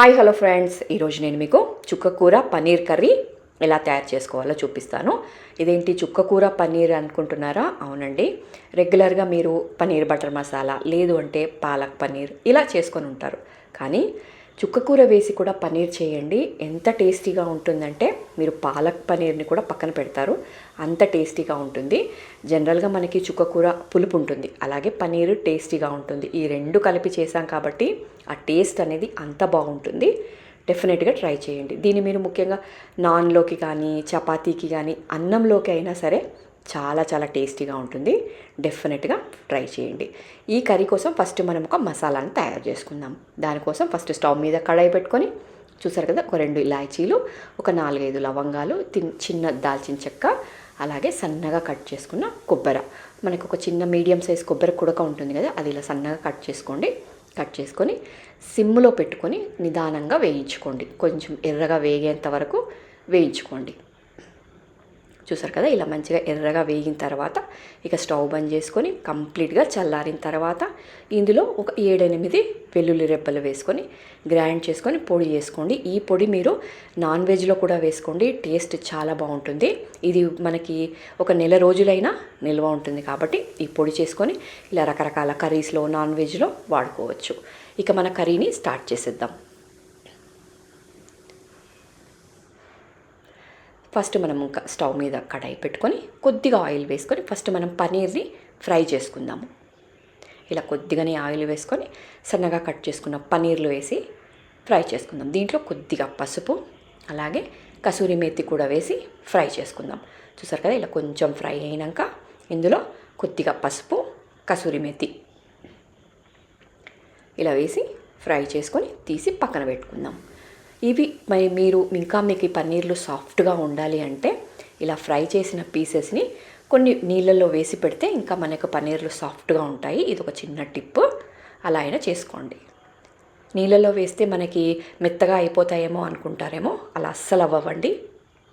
Hi hello friends. ఈరోజు నేను మీకు చుక్కకూర పన్నీర్ కర్రీ ఎలా తయారు చేసుకోవాలో చూపిస్తాను. ఇదేంటి చుక్కకూర పన్నీర్ అనుకుంటున్నారా? అవునండి. రెగ్యులర్గా మీరు పన్నీర్ బటర్ మసాలా లేదు అంటే పాలక్ పన్నీర్ ఇలా చేసుకొని ఉంటారు. కానీ చుక్కకూర వేసి కూడా పన్నీర్ చేయండి. ఎంత టేస్టీగా ఉంటుందంటే మీరు పాలక్ పన్నీర్ని కూడా పక్కన పెడతారు. అంత టేస్టీగా ఉంటుంది. జనరల్గా మనకి చుక్కకూర పులుపు ఉంటుంది. అలాగే పన్నీర్ టేస్టీగా ఉంటుంది. ఈ రెండు కలిపి చేసాం కాబట్టి ఆ టేస్ట్ అనేది అంత బాగుంటుంది. డెఫినెట్గా ట్రై చేయండి. దీన్ని మీరు ముఖ్యంగా నాన్లోకి కానీ చపాతీకి కానీ అన్నంలోకి అయినా సరే చాలా చాలా టేస్టీగా ఉంటుంది. డెఫినెట్గా ట్రై చేయండి. ఈ కర్రీ కోసం ఫస్ట్ మనం ఒక మసాలాను తయారు చేసుకుందాం. దానికోసం ఫస్ట్ స్టవ్ మీద కడాయి పెట్టుకొని చూసారు కదా ఒక రెండు ఇలాచీలు ఒక నాలుగైదు లవంగాలు తిన్ చిన్న దాల్చిన చెక్క అలాగే సన్నగా కట్ చేసుకున్న కొబ్బరి. మనకు ఒక చిన్న మీడియం సైజ్ కొబ్బరి కుడక ఉంటుంది కదా అది ఇలా సన్నగా కట్ చేసుకోండి. కట్ చేసుకొని సిమ్లో పెట్టుకొని నిదానంగా వేయించుకోండి. కొంచెం ఎర్రగా వేగేంత వరకు వేయించుకోండి. చూసారు కదా ఇలా మంచిగా ఎర్రగా వేగిన తర్వాత ఇక స్టవ్ బంద్ చేసుకొని కంప్లీట్గా చల్లారిన తర్వాత ఇందులో ఒక ఏడెనిమిది వెల్లుల్లి రెబ్బలు వేసుకొని గ్రైండ్ చేసుకొని పొడి చేసుకోండి. ఈ పొడి మీరు నాన్ వెజ్లో కూడా వేసుకోండి టేస్ట్ చాలా బాగుంటుంది. ఇది మనకి ఒక నెల రోజులైనా నిల్వ ఉంటుంది కాబట్టి ఈ పొడి చేసుకొని ఇలా రకరకాల కర్రీస్లో నాన్ వెజ్లో వాడుకోవచ్చు. ఇక మన కర్రీని స్టార్ట్ చేసేద్దాం. ఫస్ట్ మనం ఇంకా స్టవ్ మీద కడాయి పెట్టుకొని కొద్దిగా ఆయిల్ వేసుకొని ఫస్ట్ మనం పనీర్ని ఫ్రై చేసుకుందాము. ఇలా కొద్దిగానే ఆయిల్ వేసుకొని సన్నగా కట్ చేసుకున్న పనీర్లు వేసి ఫ్రై చేసుకుందాం. దీంట్లో కొద్దిగా పసుపు అలాగే కసూరి మేతి కూడా వేసి ఫ్రై చేసుకుందాం. చూసారు కదా ఇలా కొంచెం ఫ్రై అయినాక ఇందులో కొద్దిగా పసుపు కసూరి మేతి ఇలా వేసి ఫ్రై చేసుకొని తీసి పక్కన పెట్టుకుందాం. ఇవి మరి మీరు ఇంకా మీకు ఈ పన్నీర్లు సాఫ్ట్గా ఉండాలి అంటే ఇలా ఫ్రై చేసిన పీసెస్ని కొన్ని నీళ్ళల్లో వేసి పెడితే ఇంకా మనకు పన్నీర్లు సాఫ్ట్గా ఉంటాయి. ఇది ఒక చిన్న టిప్. అలా అయినా చేసుకోండి. నీళ్ళలో వేస్తే మనకి మెత్తగా అయిపోతాయేమో అనుకుంటారేమో అలా అస్సలు అవ్వండి